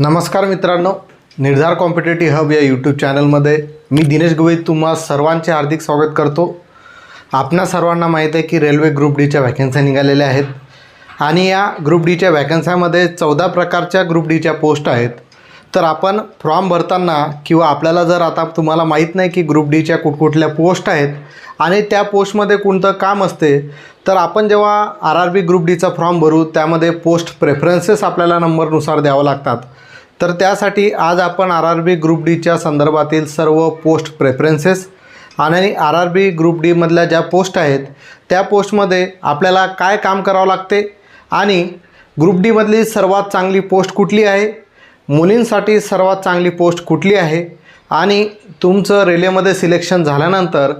नमस्कार मित्रांनो निर्धार कॉम्पिटेटिव्ह हब या यूट्यूब चॅनलमध्ये मी दिनेश गोवित तुम्हा सर्वांचे हार्दिक स्वागत करतो. आपणा सर्वांना माहीत आहे की रेल्वे ग्रुप डीच्या वॅकन्सी निघालेल्या आहेत आणि या ग्रुप डीच्या वॅकन्स्यामध्ये चौदा प्रकारच्या ग्रुप डीच्या पोस्ट आहेत. तर आपण फॉर्म भरताना किंवा आपल्याला जर आता तुम्हाला माहीत नाही की ग्रुप डीच्या कुठकुठल्या पोस्ट आहेत आणि त्या पोस्टमध्ये कोणतं काम असते तर आपण जेव्हा आर आर बी ग्रुप डीचा फॉर्म भरू त्यामध्ये पोस्ट प्रेफरन्सेस आपल्याला नंबरनुसार द्यावं लागतात. तर त्यासाठी आज आपण आर आर बी ग्रुप डीच्या संदर्भातील सर्व पोस्ट प्रेफरन्सेस आणि आर आर बी ग्रुप डीमधल्या ज्या पोस्ट आहेत त्या पोस्टमध्ये आपल्याला काय काम करावं लागते आणि ग्रुप डीमधली सर्वात चांगली पोस्ट कुठली आहे मुलींसाठी सर्वात चांगली पोस्ट कुठली आहे आणि तुमचं रेल्वेमध्ये सिलेक्शन झाल्यानंतर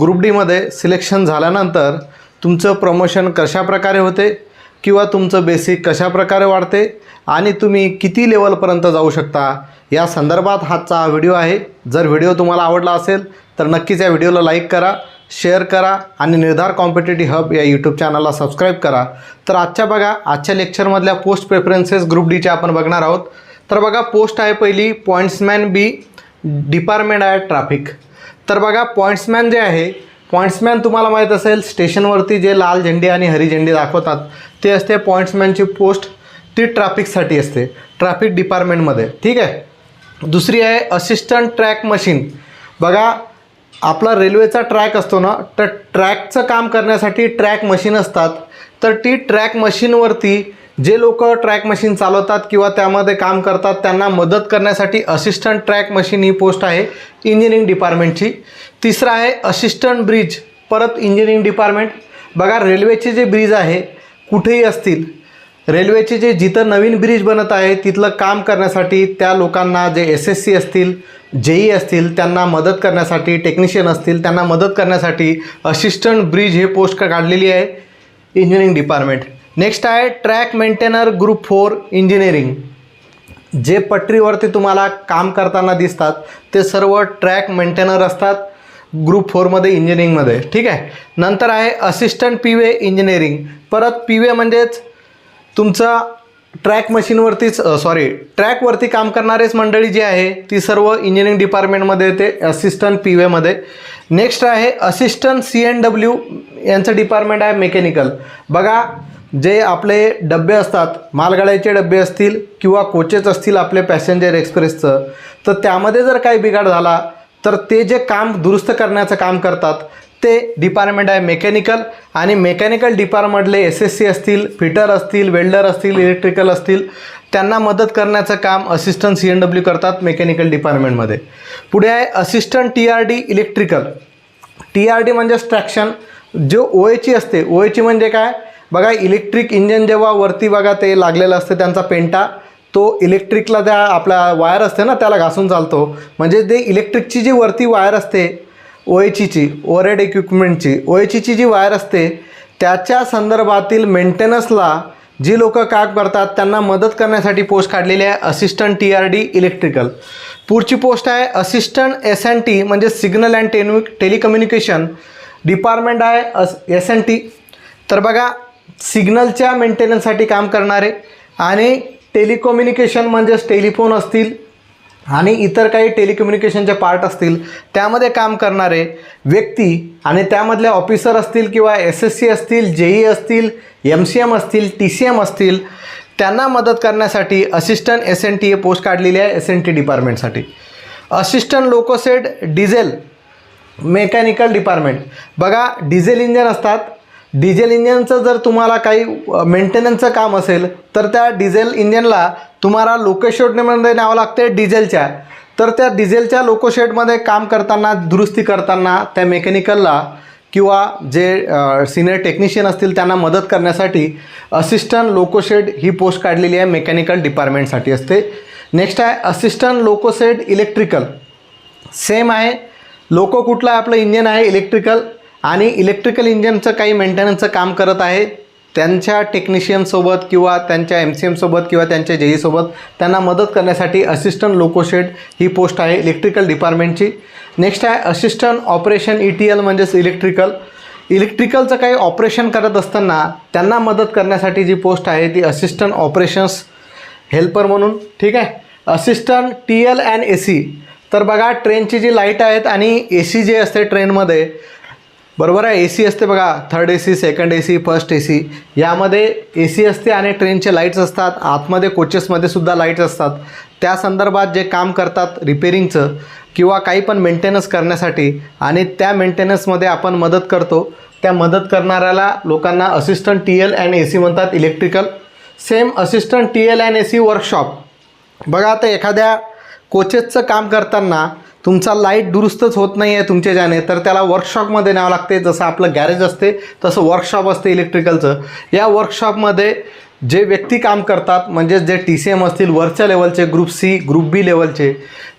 ग्रुप डीमध्ये सिलेक्शन झाल्यानंतर तुमचं प्रमोशन कशाप्रकारे होते किंवा तुमचं बेसिक कशाप्रकारे वाढते आणि तुम्ही किती लेवलपर्यंत जाऊ शकता या संदर्भात हाचा हा व्हिडिओ आहे. जर व्हिडिओ तुम्हाला आवडला असेल तर नक्कीच या व्हिडिओला लाईक करा शेअर करा आणि निर्धार कॉम्पिटेटिव्ह हब या यूट्यूब चॅनलला सबस्क्राईब करा. तर आजच्या बघा आजच्या लेक्चरमधल्या पोस्ट प्रेफरन्सेस ग्रुप डीच्या आपण बघणार आहोत. तर बघा पोस्ट आहे पहिली पॉईंट्समॅन बी डिपार्टमेंट आहे ट्रॅफिक तर बघा पॉईंट्समॅन जे आहे पॉईंट्समॅन तुम्हाला माहीत असेल स्टेशनवरती जे लाल झेंडे आणि हरी झेंडे दाखवतात ते असते पॉईंट्समॅनची पोस्ट ती ट्रॅफिकसाठी असते. ट्रॅफिक डिपार्टमेंटमध्ये ठीक आहे? दुसरी आहे असिस्टंट ट्रॅक मशीन बघा आपला रेल्वेचा ट्रॅक असतो ना तर ट्रॅकचं काम करण्यासाठी ट्रॅक मशीन असतात. तर ती ट्रॅक मशीनवरती जे लोक ट्रॅक मशीन चालवतात किंवा त्यामध्ये काम करतात त्यांना मदत करण्यासाठी असिस्टंट ट्रॅक मशीन ही पोस्ट आहे इंजिनिअरिंग डिपार्टमेंटची तिसरं आहे असिस्टंट ब्रिज परत इंजिनिअरिंग डिपार्टमेंट बघा रेल्वेचे जे ब्रिज आहे कुठेही असतील. रेल्वेचे जे जिथं नवीन ब्रिज बनत आहे तिथलं काम करण्यासाठी त्या लोकांना जे एस एस सी असतील जेई असतील त्यांना मदत करण्यासाठी टेक्निशियन असतील त्यांना मदत करण्यासाठी असिस्टंट ब्रिज हे पोस्ट काढलेली आहे इंजिनिअरिंग डिपार्टमेंट नेक्स्ट आहे track maintainer group four engineering जे पटरीवरती तुम्हाला काम करताना दिसतात ते सर्व ट्रॅक मेंटेनर असतात. ग्रुप फोरमध्ये इंजिनिअरिंगमध्ये ठीक आहे? नंतर आहे असिस्टंट पी वे इंजिनिअरिंग परत पी वे म्हणजेच तुमचा ट्रॅक मशीनवरतीच सॉरी ट्रॅकवरती काम करणारेच मंडळी जी आहे ती सर्व इंजिनिअरिंग डिपार्टमेंटमध्ये येते असिस्टंट पी वेमध्ये नेक्स्ट आहे असिस्टंट सी एन डब्ल्यू यांचं डिपार्टमेंट आहे मेकॅनिकल बघा जे आपले डबे असतात मालगाड्याचे डबे असतील किंवा कोचेस असतील आपले पॅसेंजर एक्सप्रेसचं तर त्यामध्ये जर काही बिघाड झाला तर ते जे काम दुरुस्त करण्याचं काम करतात ते डिपार्टमेंट आहे मेकॅनिकल आणि मेकॅनिकल डिपार्टमेंटले एस एस सी असतील फिटर असतील वेल्डर असतील इलेक्ट्रिकल असतील त्यांना मदत करण्याचं काम असिस्टंट सी एन डब्ल्यू करतात मेकॅनिकल डिपार्टमेंटमध्ये पुढे आहे assistant T R D electrical T R D म्हणजे स्ट्रॅक्शन जो ओ एची असते ओ एची म्हणजे काय? बघा इलेक्ट्रिक इंजन जेव्हा वरती बघा ते लागलेलं असतं त्यांचा पेंटा. तो इलेक्ट्रिकला त्या आपल्या वायर असते ना त्याला घासून चालतो. म्हणजे ते इलेक्ट्रिकची जी वरती वायर असते ओ एचीची ओरेड इक्विपमेंटची ओ एचीची जी वायर असते त्याच्या संदर्भातील मेंटेनन्सला जी लोक काम करतात त्यांना मदत करण्यासाठी पोस्ट काढलेली आहे assistant T R D electrical पुढची पोस्ट आहे असिस्टंट एस एन टी म्हणजे सिग्नल अँड टेनु टेलिकम्युनिकेशन डिपार्टमेंट आहे अस एस एन टी तर बघा सिग्नलच्या मेंटेनन्ससाठी काम करणारे आणि टेलिकम्युनिकेशन म्हणजेच टेलिफोन असतील आणि इतर काही टेलिकम्युनिकेशनचे पार्ट असतील त्यामध्ये काम करणारे व्यक्ती आणि त्यामधले ऑफिसर असतील किंवा एस एस सी असतील जेई असतील एम सी एम असतील टी सी एम असतील त्यांना मदत करण्यासाठी assistant S N T A post काढलेली आहे S N T डिपार्टमेंटसाठी. Assistant loco shed diesel mechanical department. बघा डिझेल इंजन असतात डिझेल इंजनचं जर तुम्हाला काही मेंटेनन्सचं काम असेल तर त्या डिझेल इंजनला तुम्हाला लोकोशेडमध्ये न्यावं लागते डिझेलच्या. तर त्या डिझेलच्या लोकोशेडमध्ये काम करताना दुरुस्ती करताना त्या मेकॅनिकलला किंवा जे सिनियर टेक्निशियन असतील त्यांना मदत करण्यासाठी असिस्टंट लोकोशेड ही पोस्ट काढलेली आहे मेकॅनिकल डिपार्टमेंटसाठी असते. नेक्स्ट आहे assistant loco shed electrical same आहे लोको कुठलं आपलं इंजन आहे इलेक्ट्रिकल आणि इलेक्ट्रिकल इंजनचं काही मेंटेनन्सचं काम करत आहे. त्यांच्या टेक्निशियनसोबत किंवा त्यांच्या एम सी एमसोबत किंवा त्यांच्या जेईसोबत त्यांना मदत करण्यासाठी असिस्टंट लोकोशेड ही पोस्ट आहे इलेक्ट्रिकल डिपार्टमेंटची नेक्स्ट आहे assistant operation E T L म्हणजेच इलेक्ट्रिकल इलेक्ट्रिकलचं काही ऑपरेशन करत असताना त्यांना मदत करण्यासाठी जी पोस्ट आहे ती असिस्टंट ऑपरेशन्स हेल्पर म्हणून. ठीक आहे? Assistant T L and A C तर बघा ट्रेनची जी लाइट आहेत आणि ए सी जे असते ट्रेनमध्ये बरोबर आहे ए सी असते बघा third A C second A C first A C यामध्ये ए सी असते आणि ट्रेनचे लाईट्स असतात. आतमध्ये कोचेसमध्ये सुद्धा लाईट्स असतात. त्या संदर्भात जे काम करतात रिपेरिंगचं किंवा काही पण मेंटेनन्स करण्यासाठी आणि त्या मेंटेनन्समध्ये आपण मदत करतो. त्या मदत करणाऱ्याला लोकांना assistant T L and A C म्हणतात electrical same assistant T L and A C workshop बघा आता एखाद्या कोचेसचं काम करताना तुमचा लाइट दुरुस्तच होत नाही आहे तुमच्या ज्याने तर त्याला वर्कशॉपमध्ये न्यावं लागते. जसं आपलं गॅरेज असते तसं वर्कशॉप असते इलेक्ट्रिकलचं या वर्कशॉपमध्ये जे व्यक्ती काम करतात म्हणजेच जे टी सी एम असतील वरच्या लेवलचे ग्रुप सी ग्रुप बी लेवलचे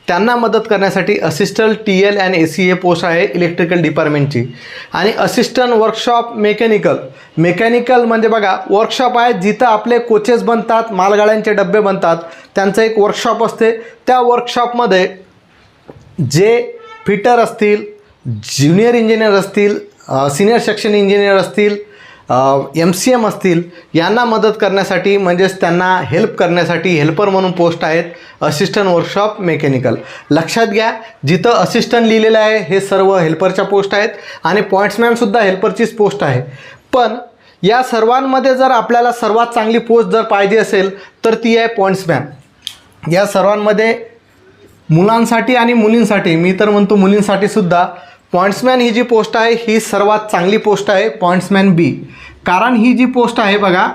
त्यांना मदत करण्यासाठी assistant T L and A C हे पोस्ट आहे इलेक्ट्रिकल डिपार्टमेंटची आणि असिस्टंट वर्कशॉप मेकॅनिकल मेकॅनिकल म्हणजे बघा वर्कशॉप आहे जिथं आपले कोचेस बनतात मालगाड्यांचे डबे बनतात त्यांचं एक वर्कशॉप असते. त्या वर्कशॉपमध्ये जे फिटर असतील ज्युनियर इंजिनियर असतील सिनियर सेक्शन इंजिनियर असतील एम सी एम असतील यांना मदत करण्यासाठी म्हणजेच त्यांना हेल्प करण्यासाठी हेल्पर म्हणून पोस्ट आहेत असिस्टंट वर्कशॉप मेकॅनिकल लक्षात घ्या जिथं असिस्टंट लिहिलेलं आहे हे सर्व हेल्परच्या पोस्ट आहेत आणि पॉईंट्समॅनसुद्धा हेल्परचीच पोस्ट आहे. पण या सर्वांमध्ये जर आपल्याला सर्वात चांगली पोस्ट जर पाहिजे असेल तर ती आहे पॉईंट्समॅन या सर्वांमध्ये मुलांसाठी आणि मुलींसाठी मी तर म्हणतो मुलींसाठी सुद्धा पॉईंट्समॅन ही जी पोस्ट आहे ही सर्वात चांगली पोस्ट आहे पॉईंट्समॅन बी. कारण ही जी पोस्ट आहे बघा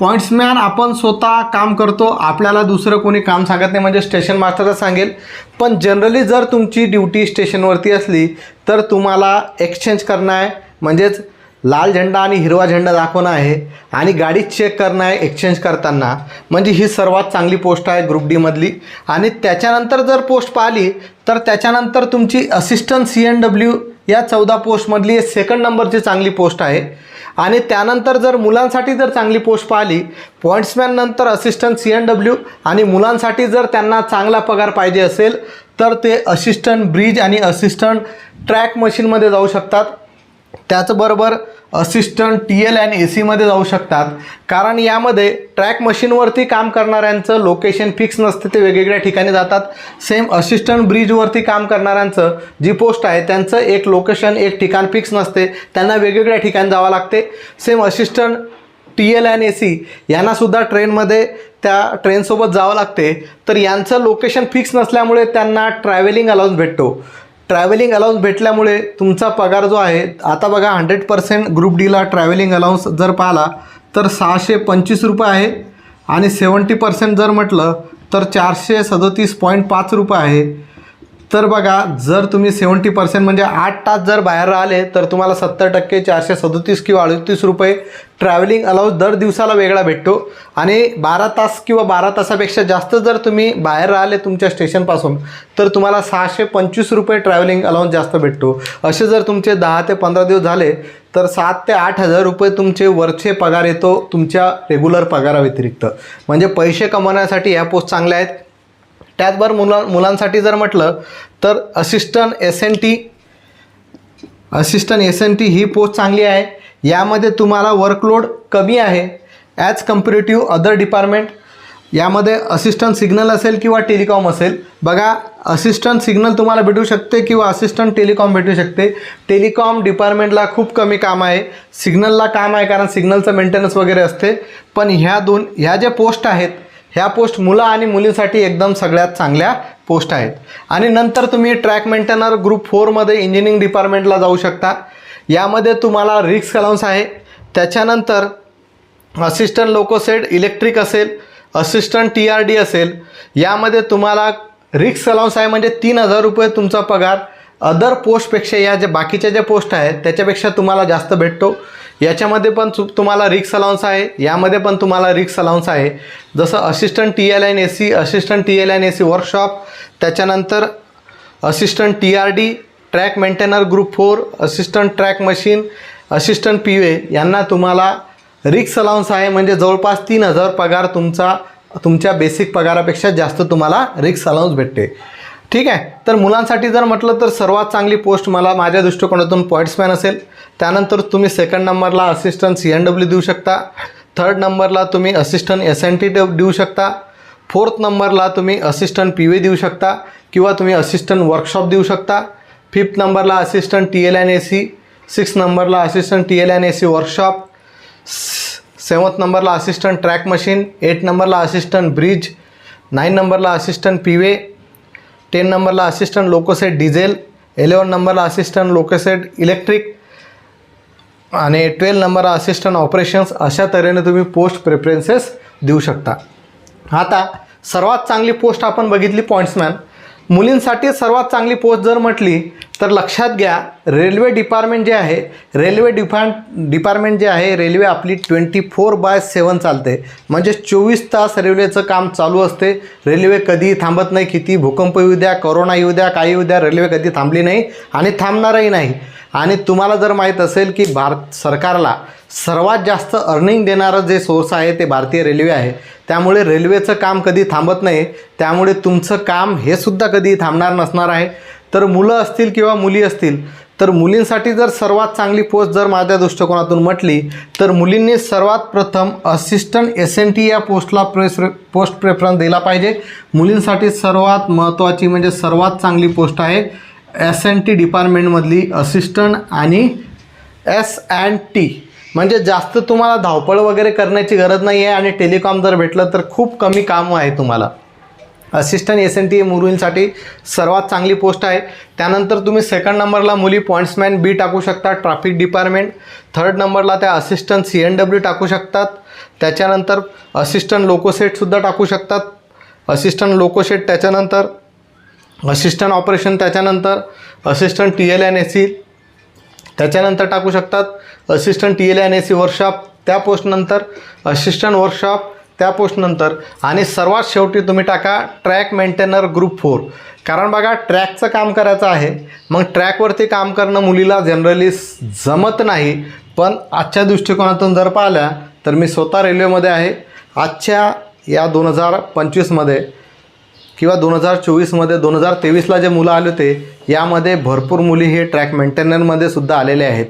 पॉईंट्समॅन आपण स्वतः काम करतो आपल्याला दुसरं कोणी काम सांगत नाही म्हणजे स्टेशन मास्टरच सांगेल. पण जनरली जर तुमची ड्युटी स्टेशनवरती असली तर तुम्हाला एक्सचेंज करणं आहे. म्हणजेच लाल झेंडा आणि हिरवा झेंडा दाखवणं आहे आणि गाडी चेक करणं आहे एक्सचेंज करताना. म्हणजे ही सर्वात चांगली पोस्ट आहे ग्रुप डीमधली आणि त्याच्यानंतर जर पोस्ट पाहिली तर त्याच्यानंतर तुमची असिस्टंट सी एन डब्ल्यू या चौदा पोस्टमधली सेकंड नंबरची चांगली पोस्ट आहे. आणि त्यानंतर जर मुलांसाठी जर चांगली पोस्ट पाहिली पॉईंट्समॅन नंतर असिस्टंट सी एन डब्ल्यू आणि मुलांसाठी जर त्यांना चांगला पगार पाहिजे असेल तर ते असिस्टंट ब्रिज आणि असिस्टंट ट्रॅक मशीनमध्ये जाऊ शकतात. त्याचबरोबर assistant T L and A सीमध्ये जाऊ शकतात. कारण यामध्ये ट्रॅक मशीनवरती काम करणाऱ्यांचं लोकेशन फिक्स नसते ते वेगवेगळ्या ठिकाणी जातात. सेम असिस्टंट ब्रिजवरती काम करणाऱ्यांचं जी पोस्ट आहे त्यांचं एक लोकेशन एक ठिकाण फिक्स नसते. त्यांना वेगवेगळ्या ठिकाणी जावं लागते. Same assistant T L and A C यांनासुद्धा ट्रेनमध्ये त्या ट्रेनसोबत जावं लागते. तर यांचं लोकेशन फिक्स नसल्यामुळे त्यांना ट्रॅव्हलिंग अलाउन्स भेटतो. ट्रॅव्हलिंग अलाउन्स भेटल्यामुळे तुमचा पगार जो आहे आता बघा हंड्रेड पर्सेंट ग्रुप डीला ट्रॅव्हलिंग अलाउन्स जर पाहिला तर सहाशे पंचवीस रुपये आहे. आणि सेवन्टी पर्सेंट जर म्हटलं तर चारशे सदोतीस पॉईंट पाच रुपये आहे. तर बघा जर तुम्ही सेवन्टी पर्सेंट म्हणजे आठ तास जर बाहेर राहिले तर तुम्हाला सत्तर टक्के चारशे सदोतीस किंवा अडतीस रुपये ट्रॅव्हलिंग अलाउन्स दर दिवसाला वेगळा भेटतो. आणि बारा तास किंवा बारा तासापेक्षा जास्त जर तुम्ही बाहेर राहिले तुमच्या स्टेशनपासून तर तुम्हाला सहाशे पंचवीस रुपये ट्रॅव्हलिंग अलाउन्स जास्त भेटतो. असे जर तुमचे दहा ते पंधरा दिवस झाले तर सात ते आठ हजार रुपये तुमचे वरचे पगार येतो तुमच्या रेग्युलर पगाराव्यतिरिक्त. म्हणजे पैसे कमवण्यासाठी ह्या पोस्ट चांगल्या आहेत. त्याचबरोबर मुला मुलांसाठी जर म्हटलं तर assistant S N T assistant S N T ही पोस्ट चांगली आहे. यामध्ये तुम्हाला वर्कलोड कमी आहे. ॲज कम्पेरेटिव्ह अदर डिपार्टमेंट यामध्ये असिस्टंट सिग्नल असेल किंवा टेलिकॉम असेल. बघा असिस्टंट सिग्नल तुम्हाला भेटू शकते किंवा असिस्टंट टेलिकॉम भेटू शकते. टेलिकॉम डिपार्टमेंटला खूप कमी काम आहे. सिग्नलला काम आहे कारण सिग्नलचं मेंटेनन्स वगैरे असते. पण ह्या दोन ह्या ज्या पोस्ट आहेत ह्या पोस्ट मुलं आणि मुलींसाठी एकदम सगळ्यात चांगल्या पोस्ट आहेत. आणि नंतर तुम्ही ट्रॅक मेंटेनर ग्रुप फोरमध्ये इंजिनिअरिंग डिपार्टमेंटला जाऊ शकता. यामध्ये तुम्हाला रिक्स अलाउन्स आहे. त्याच्यानंतर असिस्टंट लोकोसेट इलेक्ट्रिक असेल असिस्टंट टी आर डी असेल. यामध्ये तुम्हाला रिक्स अलाउन्स आहे म्हणजे तीन हजार रुपये तुमचा पगार. अदर पोस्टपेक्षा या जे बाकीच्या ज्या पोस्ट आहेत त्याच्यापेक्षा तुम्हाला जास्त भेटतो. याच्यामध्ये पण तुम्हाला रिक्स अलाउन्स आहे. यामध्ये पण तुम्हाला रिक्स अलाउन्स आहे. जसं assistant T L N A C assistant T L N A C workshop त्याच्यानंतर assistant T R D track maintainer group four assistant track machine assistant P A यांना तुम्हाला रिक्स अलाउन्स आहे. म्हणजे जवळपास तीन हजार पगार तुमचा तुमच्या बेसिक पगारापेक्षा जास्त तुम्हाला रिक्स अलाउन्स भेटते. ठीक आहे? तर मुलांसाठी जर म्हटलं तर सर्वात चांगली पोस्ट मला माझ्या दृष्टिकोनातून पॉईंट्समॅन असेल. त्यानंतर तुम्ही सेकंड नंबरला असिस्टंट सी एन डब्ल्यू देऊ शकता. थर्ड नंबरला तुम्ही असिस्टंट एस एन टी देऊ शकता. फोर्थ नंबरला तुम्ही असिस्टंट पी वे देऊ शकता किंवा तुम्ही असिस्टंट वर्कशॉप देऊ शकता. फिफ्थ नंबरला assistant T L N A C six नंबरला assistant T L N A C workshop seventh नंबरला असिस्टंट ट्रॅक मशीन एट नंबरला असिस्टंट ब्रिज नाईन नंबरला असिस्टंट पी वे टेन नंबरला assistant loco shed diesel eleven नंबरला assistant loco shed electric आणि twelve नंबरला assistant operations अशा तऱ्हेने तुम्ही पोस्ट प्रेफरन्सेस देऊ शकता. आता सर्वात चांगली पोस्ट आपण बघितली पॉईंट्समॅन मुलींसाठी सर्वात चांगली पोस्ट जर म्हटली तर लक्षात घ्या रेल्वे डिपार्टमेंट जे आहे रेल्वे डिफा डिपार्टमेंट जे आहे रेल्वे आपली ट्वेंटी फोर बाय सेवन चालते. म्हणजे चोवीस तास रेल्वेचं काम चालू असते. रेल्वे कधी थांबत नाही किती भूकंप येऊ द्या कोरोना येऊ द्या काही येऊ द्या रेल्वे कधी थांबली नाही आणि थांबणारही नाही. आणि तुम्हाला जर माहीत असेल की भारत सरकारला सर्वात जास्त अर्निंग देणारं जे सोर्स आहे ते भारतीय रेल्वे आहे. त्यामुळे रेल्वेचं काम कधी थांबत नाही. त्यामुळे तुमचं काम हे सुद्धा कधी थांबणार नसणार आहे. तर मुलं असतील किंवा मुली असतील तर मुलींसाठी जर सर्वात चांगली पोस्ट जर माझ्या दृष्टिकोनातून म्हटली तर मुलींनी सर्वात प्रथम असिस्टंट एस एन टी या पोस्टला प्रेस पोस्ट प्रेफरन्स दिला पाहिजे. मुलींसाठी सर्वात महत्त्वाची म्हणजे सर्वात चांगली पोस्ट आहे एस एन टी डिपार्टमेंटमधली असिस्टंट आणि एस अँड टी म्हणजे जास्त तुम्हाला धावपळ वगैरे करण्याची गरज नाही आहे आणि टेलिकॉम जर भेटलं तर खूप कमी कामं आहे तुम्हाला. असिस्टंट एस एन टी मुलींसाठी सर्वात चांगली पोस्ट आहे. त्यानंतर तुम्ही सेकंड नंबरला मुली पॉईंट्समॅन बी टाकू शकता ट्रॅफिक डिपार्टमेंट थर्ड नंबरला त्या असिस्टंट सी एन डब्ल्यू टाकू शकतात. त्याच्यानंतर असिस्टंट लोकोसेटसुद्धा टाकू शकतात. असिस्टंट लोकोसेट त्याच्यानंतर असिस्टंट ऑपरेशन त्याच्यानंतर assistant T L N A C त्याच्यानंतर टाकू शकतात assistant T L N A C workshop त्या पोस्टनंतर असिस्टंट वर्कशॉप त्या पोस्टनंतर आणि सर्वात शेवटी तुम्ही टाका ट्रॅक मेंटेनर ग्रुप फोर कारण बघा ट्रॅकचं काम करायचं आहे. मग ट्रॅकवरती काम करणं मुलीला जनरली जमत नाही. पण आजच्या दृष्टिकोनातून जर पाहिल्या तर मी स्वतः रेल्वेमध्ये आहे. आजच्या या दोन हजार पंचवीसमध्ये किंवा दोन हजार चोवीसमध्ये दोन हजार तेवीसला जे मुलं आले होते यामध्ये भरपूर मुली हे ट्रॅक मेंटेनरमध्ये सुद्धा आलेले आहेत.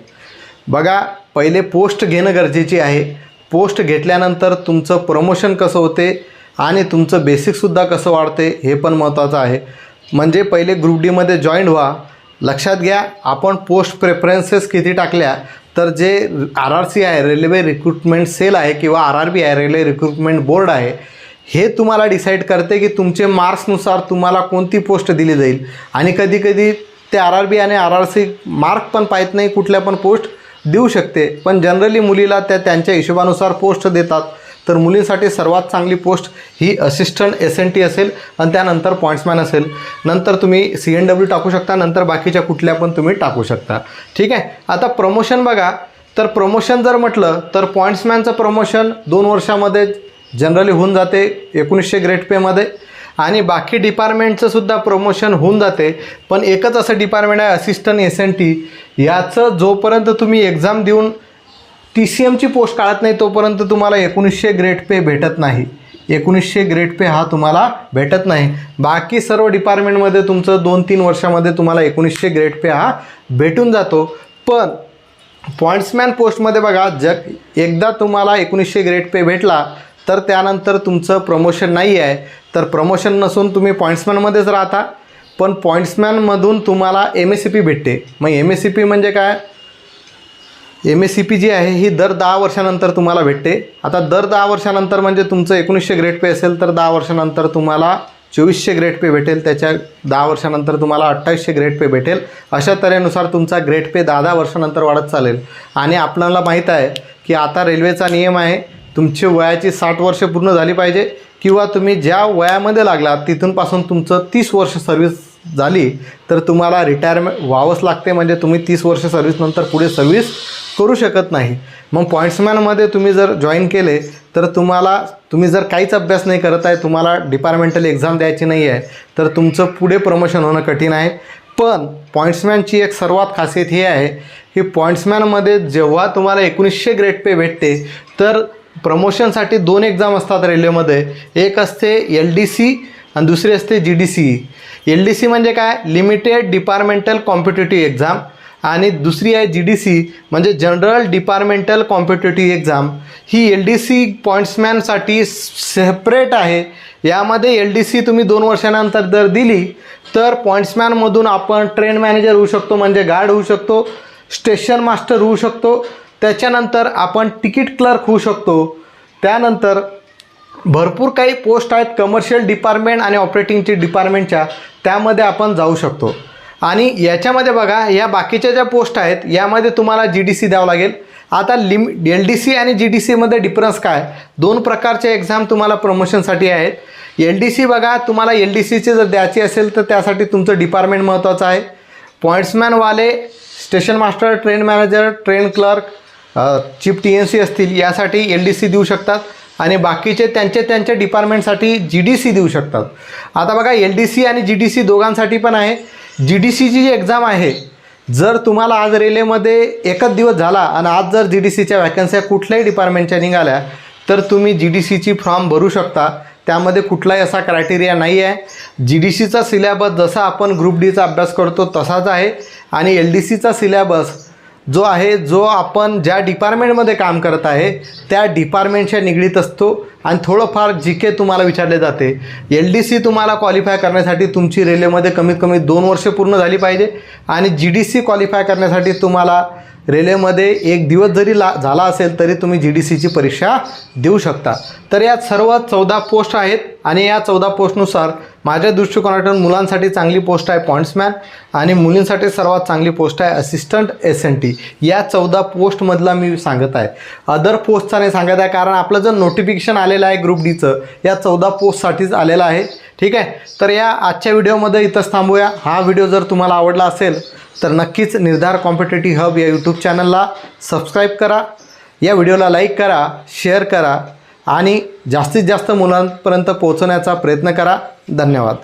बघा पहिले पोस्ट घेणं गरजेची आहे. पोस्ट घेतल्यानंतर तुमचं प्रमोशन कसं होते आणि तुमचं बेसिकसुद्धा कसं वाढते हे पण महत्त्वाचं आहे. म्हणजे पहिले ग्रुप डीमध्ये जॉईंट व्हा. लक्षात घ्या आपण पोस्ट प्रेफरन्सेस किती टाकल्या तर जे आर आर सी आहे रेल्वे रिक्रुटमेंट सेल आहे किंवा आर आर बी आहे रेल्वे रिक्रुटमेंट बोर्ड आहे हे तुम्हाला डिसाईड करते की तुमचे मार्क्सनुसार तुम्हाला कोणती पोस्ट दिली जाईल. आणि कधीकधी ते आर आर बी आणि आर आर सी मार्क पण पाहत नाही कुठल्या पण पोस्ट देऊ शकते. पण जनरली मुलीला त्या त्यांच्या हिशोबानुसार पोस्ट देतात. तर मुलींसाठी सर्वात चांगली पोस्ट ही असिस्टंट एस एन टी असेल आणि त्यानंतर पॉईंट्समॅन असेल. नंतर तुम्ही सी एन डब्ल्यू टाकू शकता नंतर बाकीच्या कुठल्या पण तुम्ही टाकू शकता. ठीक आहे? आता प्रमोशन बघा. तर प्रमोशन जर म्हटलं तर पॉईंट्समॅनचं प्रमोशन दोन वर्षामध्ये जनरली होऊन जाते एकोणीसशे ग्रेड पेमध्ये आणि बाकी डिपार्टमेंटचं सुद्धा प्रमोशन होऊन जाते. पण एकच असं डिपार्टमेंट आहे असिस्टंट एस एन टी याचं जोपर्यंत तुम्ही एक्झाम देऊन टी सी एमची पोस्ट काढत नाही तोपर्यंत तुम्हाला एकोणीसशे ग्रेड पे भेटत नाही. एकोणीसशे ग्रेड पे हा तुम्हाला भेटत नाही. बाकी सर्व डिपार्टमेंटमध्ये तुमचं दोन तीन वर्षामध्ये तुम्हाला एकोणीसशे ग्रेड पे हा भेटून जातो. पण पॉईंट्समॅन पोस्टमध्ये बघा जग एकदा तुम्हाला एकोणीसशे ग्रेड पे भेटला तर त्यानंतर तुमचं प्रमोशन नाही आहे तर प्रमोशन नसून तुम्ही पॉईंट्समॅनमध्येच राहता. पण पॉईंट्समॅनमधून तुम्हाला एम एस सी पी भेटते. मग एम एस सी पी म्हणजे काय? M S C P G आहे ही दर दहा वर्षानंतर तुम्हाला भेटते. आता दर दहा वर्षानंतर म्हणजे तुमचं एकोणीसशे ग्रेड पे असेल तर दहा वर्षानंतर तुम्हाला चोवीसशे ग्रेड पे भेटेल. त्याच्या दहा वर्षानंतर तुम्हाला अठ्ठावीसशे ग्रेड पे भेटेल. अशा तऱ्हेनुसार तुमचा ग्रेड पे दहा दहा वर्षानंतर वाढत चालेल. आणि आपल्याला माहीत आहे की आता रेल्वेचा नियम आहे तुमची वयाची साठ वर्ष पूर्ण झाली पाहिजे किंवा तुम्ही ज्या वयामध्ये लागलात तिथूनपासून तुमचं तीस वर्ष सर्व्हिस झाली तर तुम्हाला रिटायरमेंट व्हावंच लागते. म्हणजे तुम्ही तीस वर्ष सर्व्हिसनंतर पुढे सर्व्हिस करू शकत नाही. मग पॉईंट्समॅनमध्ये तुम्ही जर जॉईन केले तर तुम्हाला तुम्ही जर काहीच अभ्यास नाही करत आहे तुम्हाला डिपार्टमेंटल एक्झाम द्यायची नाही आहे तर तुमचं पुढे प्रमोशन होणं कठीण आहे. पण पॉईंट्समॅनची एक सर्वात खासियत ही आहे की पॉईंट्समॅनमध्ये जेव्हा तुम्हाला एकोणीसशे ग्रेड पे भेटते तर प्रमोशनसाठी दोन एक्झाम असतात रेल्वेमध्ये. एक असते एल डी सी आणि दुसरी असते G D C. L D C म्हणजे काय? लिमिटेड डिपार्टमेंटल कॉम्पिटेटिव्ह एक्झाम आणि दुसरी आहे जी डी सी म्हणजे जनरल डिपार्टमेंटल कॉम्पिटेटिव्ह एक्झाम ही एल डी सी पॉईंट्समॅनसाठी सेपरेट आहे. यामध्ये एल डी सी तुम्ही दोन वर्षानंतर जर दिली तर पॉईंट्समॅनमधून आपण ट्रेन मॅनेजर होऊ शकतो म्हणजे गार्ड होऊ शकतो स्टेशन मास्टर होऊ शकतो. त्याच्यानंतर आपण तिकीट क्लर्क होऊ शकतो. त्यानंतर भरपूर काही पोस्ट आहेत कमर्शियल डिपार्टमेंट आणि ऑपरेटिंगची डिपार्टमेंटच्या. त्यामध्ये आपण जाऊ शकतो. आणि याच्यामध्ये बघा या बाकीच्या ज्या पोस्ट आहेत यामध्ये तुम्हाला जी डी सी द्यावं लागेल. आता लिम एल डी सी आणि जी डी सीमध्ये डिफरन्स काय? दोन प्रकारचे एक्झाम तुम्हाला प्रमोशनसाठी आहेत. एल डी सी बघा तुम्हाला एल डी सीची जर द्यायची असेल तर त्यासाठी तुमचं डिपार्टमेंट महत्त्वाचं आहे. पॉईंट्समॅनवाले station master train manager train clerk chief T N C असतील यासाठी एल डी सी देऊ शकतात आणि बाकीचे त्यांचे त्यांच्या डिपार्टमेंटसाठी जी डी सी देऊ शकतात. आता बघा एल डी सी आणि जी डी सी दोघांसाठी पण आहे. जी डी सीची जी एक्झाम आहे जर तुम्हाला आज रेल्वेमध्ये एकच दिवस झाला आणि आज जर जी डी सीच्या वॅकन्स्या कुठल्याही डिपार्टमेंटच्या निघाल्या तर तुम्ही जी डी सीची फॉर्म भरू शकता. त्यामध्ये कुठलाही असा क्रायटेरिया नाही आहे. जी डी सीचा सिलॅबस जसा आपण ग्रुप डीचा अभ्यास करतो तसाच आहे. आणि एल डी सीचा सिलॅबस जो आहे जो आपण ज्या डिपार्टमेंटमध्ये काम करत आहे त्या डिपार्टमेंटच्या निगडीत असतो आणि थोडंफार जी के तुम्हाला विचारले जाते. एल डी सी तुम्हाला क्वालिफाय करण्यासाठी तुमची रेल्वेमध्ये कमीत कमी दोन वर्ष पूर्ण झाली पाहिजे आणि जी डी सी क्वालिफाय करण्यासाठी तुम्हाला रेल्वेमध्ये एक दिवस जरी ला झाला असेल तरी तुम्ही जी डी सीची परीक्षा देऊ शकता. तर यात सर्व चौदा पोस्ट आहेत. आणि या चौदा पोस्टनुसार माझ्या दृष्टिकोनातून मुलांसाठी चांगली पोस्ट आहे पॉईंट्समॅन आणि मुलींसाठी सर्वात चांगली पोस्ट आहे असिस्टंट एस एन टी या चौदा पोस्टमधला मी सांगत आहे. अदर पोस्टचा नाही सांगत आहे कारण आपलं जर नोटिफिकेशन आलेलं आहे ग्रुप डीचं या चौदा पोस्टसाठीच आलेलं आहे. ठीक आहे? तर या आजच्या व्हिडिओमध्ये इथंच थांबूया. हा व्हिडिओ जर तुम्हाला आवडला असेल तर नक्कीच निर्धार कॉम्पिटेटिव्ह हब या यूट्यूब चॅनलला सबस्क्राईब करा. या व्हिडिओला लाईक करा शेअर करा आणि जास्तीत जास्त मुलांपर्यंत पोहोचवण्याचा प्रयत्न करा. धन्यवाद.